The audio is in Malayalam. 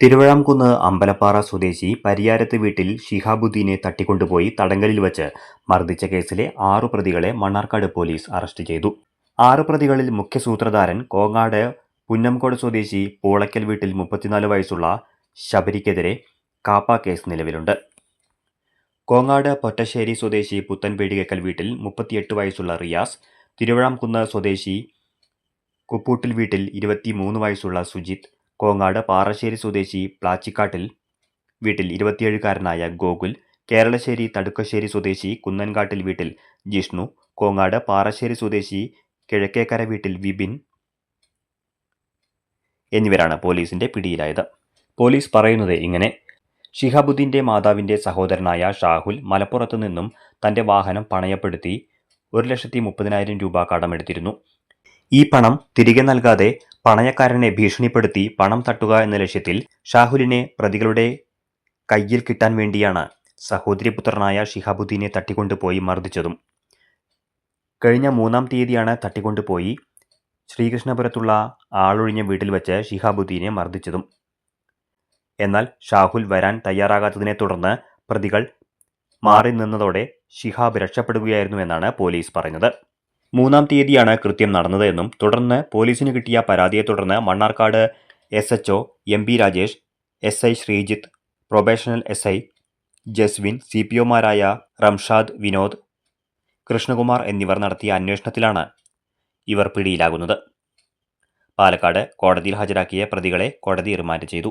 തിരുവിഴാംകുന്ന് അമ്പലപ്പാറ സ്വദേശി പരിയാരത്ത് വീട്ടിൽ ഷിഹാബുദ്ദീനെ തട്ടിക്കൊണ്ടുപോയി തടങ്കലിൽ വച്ച് മർദ്ദിച്ച കേസിലെ ആറു പ്രതികളെ മണ്ണാർക്കാട് പോലീസ് അറസ്റ്റ് ചെയ്തു. ആറു പ്രതികളിൽ മുഖ്യ സൂത്രധാരൻ കോങ്ങാട് പുന്നംകോട് സ്വദേശി പോളക്കൽ വീട്ടിൽ മുപ്പത്തിനാല് വയസ്സുള്ള ശബരിക്കെതിരെ കാപ്പ കേസ് നിലവിലുണ്ട്. കോങ്ങാട് പൊറ്റശ്ശേരി സ്വദേശി പുത്തൻപേടികക്കൽ വീട്ടിൽ മുപ്പത്തിയെട്ട് വയസ്സുള്ള റിയാസ് തിരുവഴാംകുന്ന് സ്വദേശി കുപ്പൂട്ടിൽ വീട്ടിൽ ഇരുപത്തിമൂന്ന് വയസ്സുള്ള സുജിത് കോങ്ങാട് പാറശ്ശേരി സ്വദേശി പ്ലാച്ചിക്കാട്ടിൽ വീട്ടിൽ ഇരുപത്തിയേഴുകാരനായ ഗോകുൽ കേരളശ്ശേരി തടുക്കശ്ശേരി സ്വദേശി കുന്നൻകാട്ടിൽ വീട്ടിൽ ജിഷ്ണു കോങ്ങാട് പാറശ്ശേരി സ്വദേശി കിഴക്കേക്കര വീട്ടിൽ വിപിൻ എന്നിവരാണ് പോലീസിന്റെ പിടിയിലായത്. പോലീസ് പറയുന്നത് ഇങ്ങനെ ഷിഹാബുദ്ദീന്റെ മാതാവിന്റെ സഹോദരനായ ഷാഹുൽ മലപ്പുറത്തു നിന്നും തന്റെ വാഹനം പണയപ്പെടുത്തി ഒരു ലക്ഷത്തി മുപ്പതിനായിരം രൂപ കടമെടുത്തിരുന്നു. ഈ പണം തിരികെ നൽകാതെ പണയക്കാരനെ ഭീഷണിപ്പെടുത്തി പണം തട്ടുക എന്ന ലക്ഷ്യത്തിൽ ഷാഹുലിനെ പ്രതികളുടെ കയ്യിൽ കിട്ടാൻ വേണ്ടിയാണ് സഹോദരിപുത്രനായ ഷിഹാബുദ്ദീനെ തട്ടിക്കൊണ്ടുപോയി മർദ്ദിച്ചതും. കഴിഞ്ഞ മൂന്നാം തീയതിയാണ് തട്ടിക്കൊണ്ടുപോയി ശ്രീകൃഷ്ണപുരത്തുള്ള ആളൊഴിഞ്ഞ വീട്ടിൽ വെച്ച് ഷിഹാബുദ്ദീനെ മർദ്ദിച്ചതും. എന്നാൽ ഷാഹുൽ വരാൻ തയ്യാറാകാത്തതിനെ തുടർന്ന് പ്രതികൾ മാറി നിന്നതോടെ ഷിഹാബ് രക്ഷപ്പെടുകയായിരുന്നു എന്നാണ് പോലീസ് പറഞ്ഞത് മൂന്നാം തീയതിയാണ് കൃത്യം നടന്നത് എന്നും തുടർന്ന് പോലീസിന് കിട്ടിയ പരാതിയെ തുടർന്ന് Mannarkkad S H O M P Rajesh S I Sreejith probational S I Jaswin C P ഒമാരായ Ramshad Vinod Krishnakumar എന്നിവർ നടത്തിയ അന്വേഷണത്തിലാണ് ഇവർ പിടിയിലാകുന്നത്. പാലക്കാട് കോടതിയിൽ ഹാജരാക്കിയ പ്രതികളെ കോടതി റിമാൻഡ് ചെയ്തു.